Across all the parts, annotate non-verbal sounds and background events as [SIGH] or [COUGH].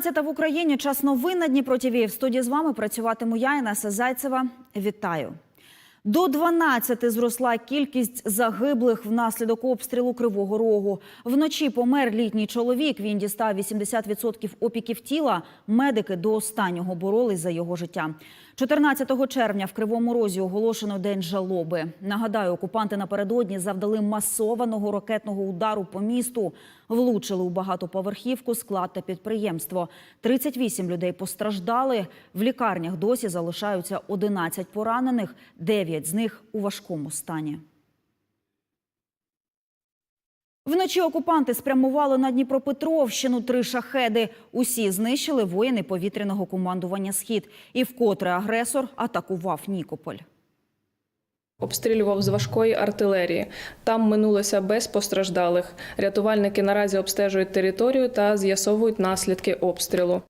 14 в Україні. Час новин на Дніпро ТВ. В студії з вами працюватиму я, Інеса Зайцева. Вітаю. До 12 зросла кількість загиблих внаслідок обстрілу Кривого Рогу. Вночі помер літній чоловік. Він дістав 80% опіків тіла. Медики до останнього боролись за його життя. 14 червня в Кривому Розі оголошено день жалоби. Нагадаю, окупанти напередодні завдали масованого ракетного удару по місту. Влучили у багатоповерхівку, склад та підприємство. 38 людей постраждали. В лікарнях досі залишаються 11 поранених, 9 з них у важкому стані. Вночі окупанти спрямували на Дніпропетровщину три шахеди. Усі знищили воїни повітряного командування «Схід». І вкотре агресор атакував Нікополь. Обстрілював з важкої артилерії. Там минулося без постраждалих. Рятувальники наразі обстежують територію та з'ясовують наслідки обстрілу.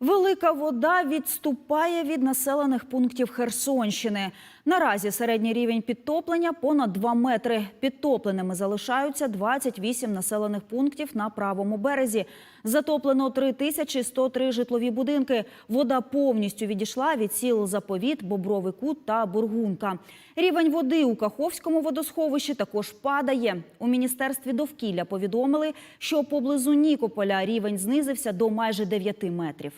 Велика вода відступає від населених пунктів Херсонщини. Наразі середній рівень підтоплення понад 2 метри. Підтопленими залишаються 28 населених пунктів на правому березі. Затоплено 3103 житлові будинки. Вода повністю відійшла від сіл Заповіт, Бобровий Кут та Бургунка. Рівень води у Каховському водосховищі також падає. У міністерстві довкілля повідомили, що поблизу Нікополя рівень знизився до майже 9 метрів.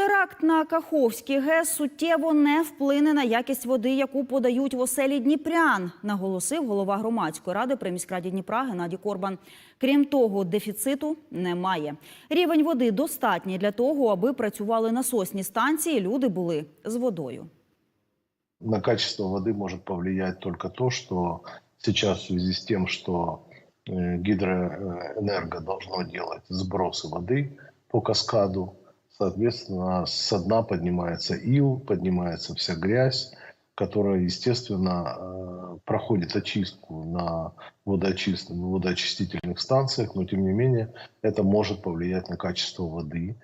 Теракт на Каховський ГЕС суттєво не вплине на якість води, яку подають в оселі Дніпрян, наголосив голова громадської ради при міськраді Дніпра Геннадій Корбан. Крім того, дефіциту немає. Рівень води достатній для того, аби працювали насосні станції. Люди були з водою. на качество воды может повлиять только то, что сейчас в связи с тем, что э, гидроэнерго должно делать сбросы воды по каскаду, Соответственно, со дна поднимается ил, поднимается вся грязь, которая, естественно, э, проходит очистку на водоочистных, водоочистительных станциях, но тем не менее это может повлиять на качество воды,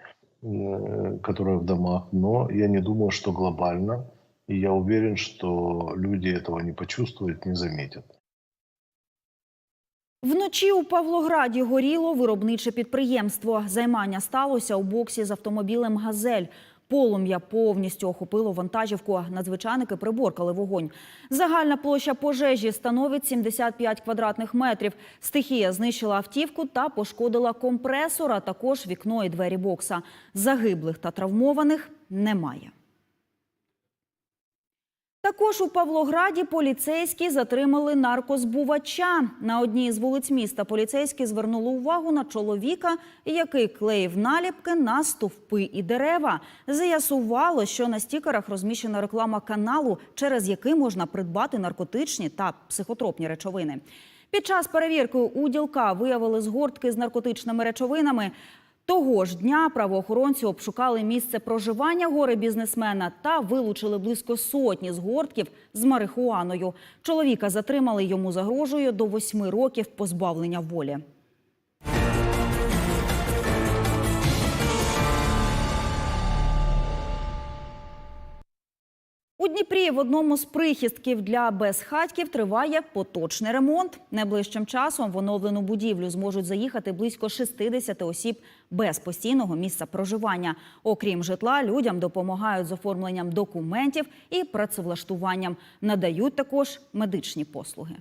э, которая в домах. Но я не думаю, что глобально. И я уверен, что люди этого не почувствуют, не заметят. Вночі у Павлограді горіло виробниче підприємство. Займання сталося у боксі з автомобілем «Газель». Полум'я повністю охопило вантажівку. Надзвичайники приборкали вогонь. Загальна площа пожежі становить 75 квадратних метрів. Стихія знищила автівку та пошкодила компресор, а також вікно і двері бокса. Загиблих та травмованих немає. Також у Павлограді поліцейські затримали наркозбувача. На одній з вулиць міста поліцейські звернули увагу на чоловіка, який клеїв наліпки на стовпи і дерева. З'ясувало, що на стікерах розміщена реклама каналу, через який можна придбати наркотичні та психотропні речовини. Під час перевірки у ділка виявили згортки з наркотичними речовинами. Того ж дня правоохоронці обшукали місце проживання гори бізнесмена та вилучили близько сотні згортків з марихуаною. Чоловіка затримали йому загрожує до восьми років позбавлення волі. Дніпрі в одному з прихистків для безхатьків триває поточний ремонт. Найближчим часом в оновлену будівлю зможуть заїхати близько 60 осіб без постійного місця проживання. Окрім житла, людям допомагають з оформленням документів і працевлаштуванням. Надають також медичні послуги.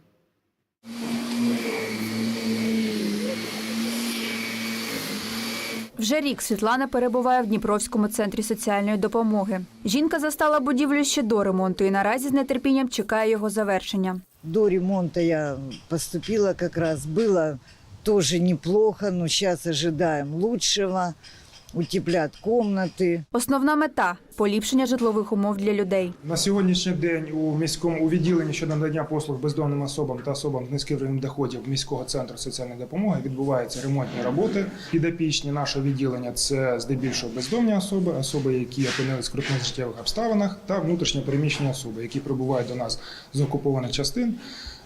Вже рік Світлана перебуває в Дніпровському центрі соціальної допомоги. Жінка застала будівлю ще до ремонту і наразі з нетерпінням чекає його завершення. До ремонту я поступила как раз. теж неплохо, але зараз чекаємо лучшего. Утеплят комнаты. Основна мета поліпшення житлових умов для людей. На сьогоднішній день у міському у відділенні щодо надання послуг бездомним особам та особам з низьким рівнем доходів міського центру соціальної допомоги відбуваються ремонтні роботи. Підопічні нашого відділення це здебільшого бездомні особи, особи, які опинились в скрутних життєвих обставинах, та внутрішньо переміщені особи, які прибувають до нас з окупованих частин.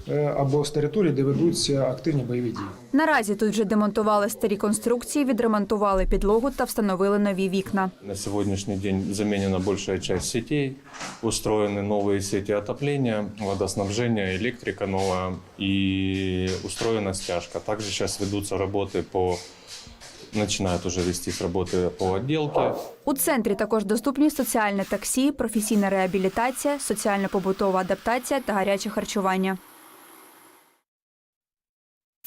е, або з територій, де ведуться активні бойові дії. Наразі тут вже демонтували старі конструкції, відремонтували підлогу та встановили нові вікна. На сегодняшний день заменена большая часть сетей, устроены новые сети отопления, водоснабжения, электрика новая и устроена стяжка. Также сейчас ведутся работы по начинают уже вестись работы по отделке. У центрі також доступні соціальне таксі, професійна реабілітація, соціально-побутова адаптація та гаряче харчування.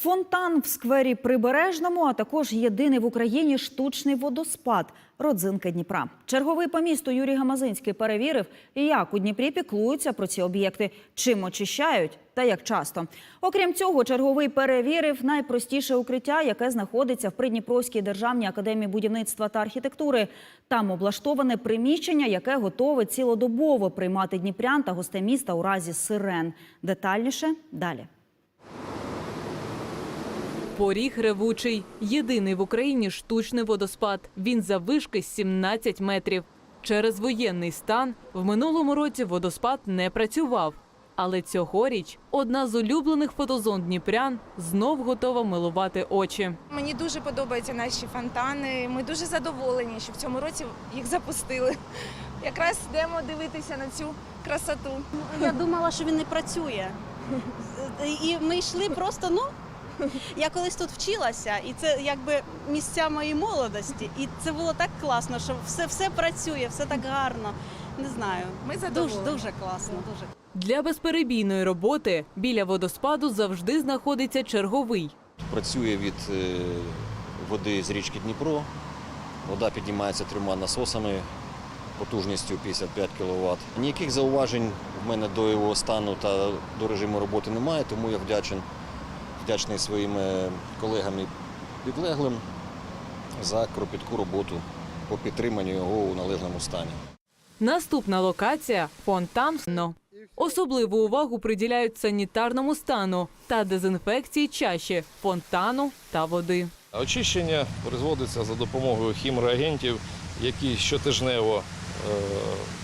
Фонтан в сквері Прибережному, а також єдиний в Україні штучний водоспад родзинка Дніпра. Черговий по місту Юрій Гамазинський перевірив, як у Дніпрі піклуються про ці об'єкти, чим очищають та як часто. Окрім цього, черговий перевірив найпростіше укриття, яке знаходиться в Придніпровській державній академії будівництва та архітектури. Там облаштоване приміщення, яке готове цілодобово приймати дніпрян та гостей міста у разі сирен. Детальніше далі. Поріг ревучий. Єдиний в Україні штучний водоспад. Він заввишки 17 метрів. Через воєнний стан в минулому році водоспад не працював. Але цьогоріч одна з улюблених фотозон дніпрян знов готова милувати очі. Мені дуже подобаються наші фонтани. Ми дуже задоволені, що в цьому році їх запустили. [LAUGHS] Якраз йдемо дивитися на цю красоту. Я думала, що він не працює. І ми йшли просто, ну. [LAUGHS] Я колись тут вчилася, і це якби місця моєї молодості. І це було так класно, що все, все працює, все так гарно. Не знаю. Ми Дуже, задоволені. дуже класно. Дуже. Для безперебійної роботи біля водоспаду завжди знаходиться черговий. працює від е, води з річки Дніпро. Вода піднімається трьома насосами потужністю 55 кВт. Ніяких зауважень в мене до його стану та до режиму роботи немає, тому я вдячен, вдячний своїм е, колегам і підлеглим за кропітку роботу по підтриманню його у належному стані. Наступна локація фонтан. «Но». Особливу увагу приділяють санітарному стану та дезінфекції чаші, фонтану та води. Очищення призводиться за допомогою хімреагентів, які щотижнево е,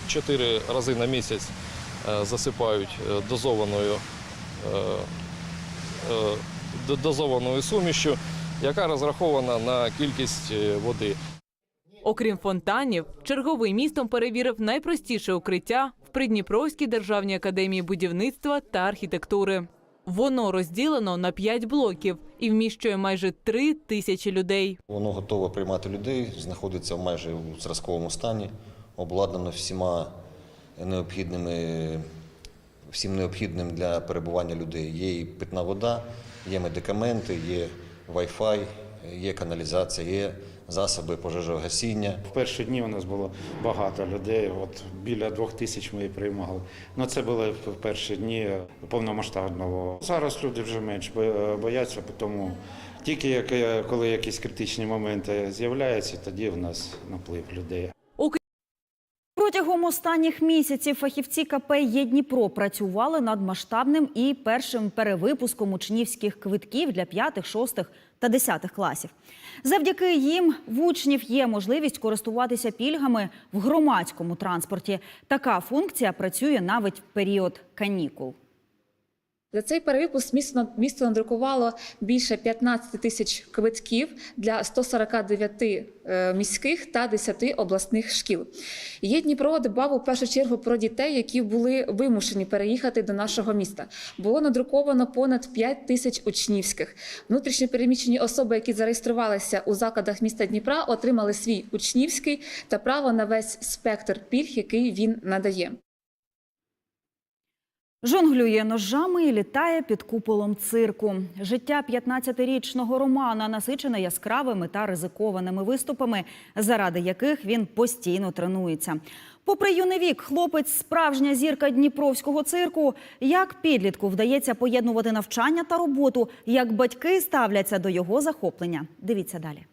чотири рази на місяць е, засипають дозованою, до- дозованою сумішю, яка розрахована на кількість е, води. Окрім фонтанів, черговий містом перевірив найпростіше укриття в Придніпровській державній академії будівництва та архітектури. Воно розділено на п'ять блоків і вміщує майже три тисячі людей. Воно готове приймати людей, знаходиться майже у зразковому стані, обладнано всіма необхідними, всім необхідним для перебування людей. Є і питна вода, є медикаменти, є Wi-Fi, є каналізація, є засоби пожежогасіння. В перші дні у нас було багато людей. От біля двох тисяч ми приймали. Ну це були в перші дні повномасштабного. Зараз люди вже менш бо- бояться, тому тільки коли якісь критичні моменти з'являються, тоді в нас наплив людей. Останніх місяців фахівці КП «Єдніпро» Дніпро» працювали над масштабним і першим перевипуском учнівських квитків для п'ятих, шостих та десятих класів. Завдяки їм в учнів є можливість користуватися пільгами в громадському транспорті. Така функція працює навіть в період канікул. За цей перевипуск місто, місто надрукувало більше 15 тисяч квитків для 149 е, міських та 10 обласних шкіл. Є Дніпро дбав у першу чергу про дітей, які були вимушені переїхати до нашого міста. Було надруковано понад 5 тисяч учнівських. Внутрішньо переміщені особи, які зареєструвалися у закладах міста Дніпра, отримали свій учнівський та право на весь спектр пільг, який він надає. Жонглює ножами і літає під куполом цирку. Життя 15-річного Романа насичене яскравими та ризикованими виступами, заради яких він постійно тренується. Попри юний вік, хлопець справжня зірка дніпровського цирку. Як підлітку вдається поєднувати навчання та роботу, як батьки ставляться до його захоплення. Дивіться далі.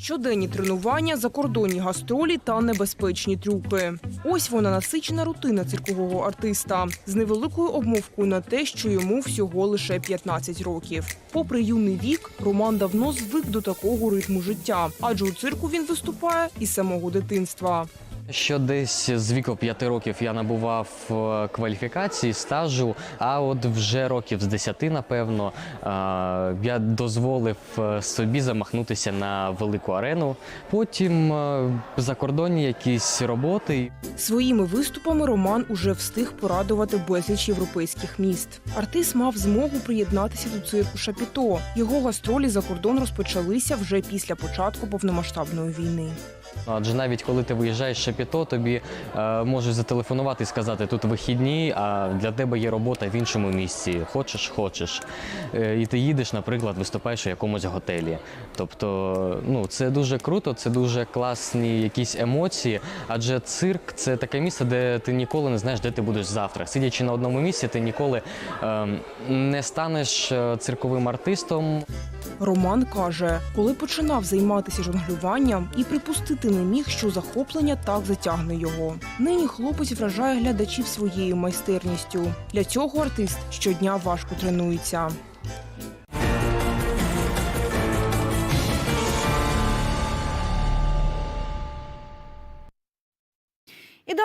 Щоденні тренування, закордонні гастролі та небезпечні трюки. Ось вона насичена рутина циркового артиста з невеликою обмовкою на те, що йому всього лише 15 років. Попри юний вік, Роман давно звик до такого ритму життя, адже у цирку він виступає із самого дитинства. Що десь з віку 5 років я набував е, кваліфікації, стажу, а от вже років з 10, напевно, е, я дозволив е, собі замахнутися на велику арену. Потім закордонні якісь роботи. Своїми виступами Роман уже встиг порадувати безліч європейських міст. Артист мав змогу приєднатися до цирку Шапіто. Його гастролі за кордон розпочалися вже після початку повномасштабної війни. Адже навіть коли ти виїжджаєш з Шапіто, тобі е, можуть зателефонувати і сказати, тут вихідні, а для тебе є робота в іншому місці. Хочеш, хочеш. Е, і ти їдеш, наприклад, виступаєш у якомусь готелі. Тобто, ну це дуже круто, це дуже класні якісь емоції. Адже цирк це таке місце, де ти ніколи не знаєш, де ти будеш завтра. Сидячи на одному місці, ти ніколи е, не станеш е, цирковим артистом. Роман каже, коли починав займатися жонглюванням і припустити не міг, що захоплення так затягне його. Нині хлопець вражає глядачів своєю майстерністю. Для цього артист щодня важко тренується.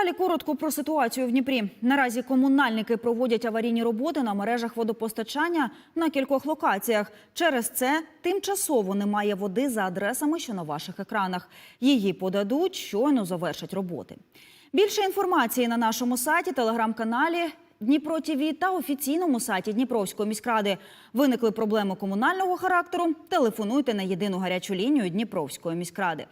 Далі коротко про ситуацію в Дніпрі. Наразі комунальники проводять аварійні роботи на мережах водопостачання на кількох локаціях. Через це тимчасово немає води за адресами, що на ваших екранах. Її подадуть, щойно завершать роботи. Більше інформації на нашому сайті, телеграм-каналі Дніпро ТІВІ та офіційному сайті Дніпровської міськради. Виникли проблеми комунального характеру. Телефонуйте на єдину гарячу лінію Дніпровської міськради.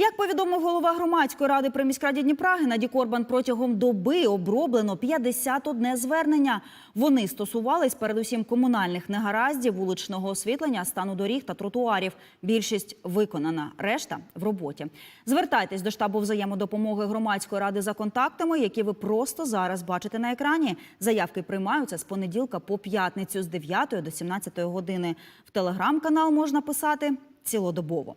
Як повідомив голова громадської ради при міськраді Дніпра Геннадій Корбан, протягом доби оброблено 51 звернення. Вони стосувались передусім комунальних негараздів, вуличного освітлення, стану доріг та тротуарів. Більшість виконана, решта в роботі. Звертайтесь до штабу взаємодопомоги громадської ради за контактами, які ви просто зараз бачите на екрані. Заявки приймаються з понеділка по п'ятницю з 9 до 17 години. В телеграм-канал можна писати цілодобово.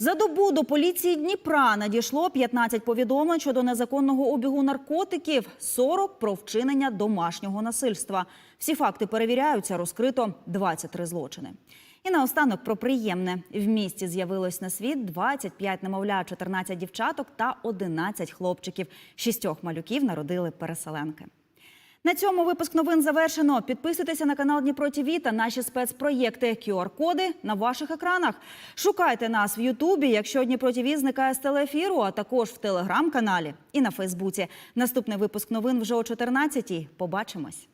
За добу до поліції Дніпра надійшло 15 повідомлень щодо незаконного обігу наркотиків, 40 про вчинення домашнього насильства. Всі факти перевіряються, розкрито 23 злочини. І наостанок про приємне. В місті з'явилось на світ 25 немовля, 14 дівчаток та 11 хлопчиків. Шістьох малюків народили переселенки. На цьому випуск новин завершено. Підписуйтеся на канал Дніпро ТІВІ та наші спецпроєкти QR-коди на ваших екранах. Шукайте нас в Ютубі, якщо Дніпро ТІВІ зникає з телеефіру, а також в телеграм-каналі і на Фейсбуці. Наступний випуск новин вже о 14-й. Побачимось.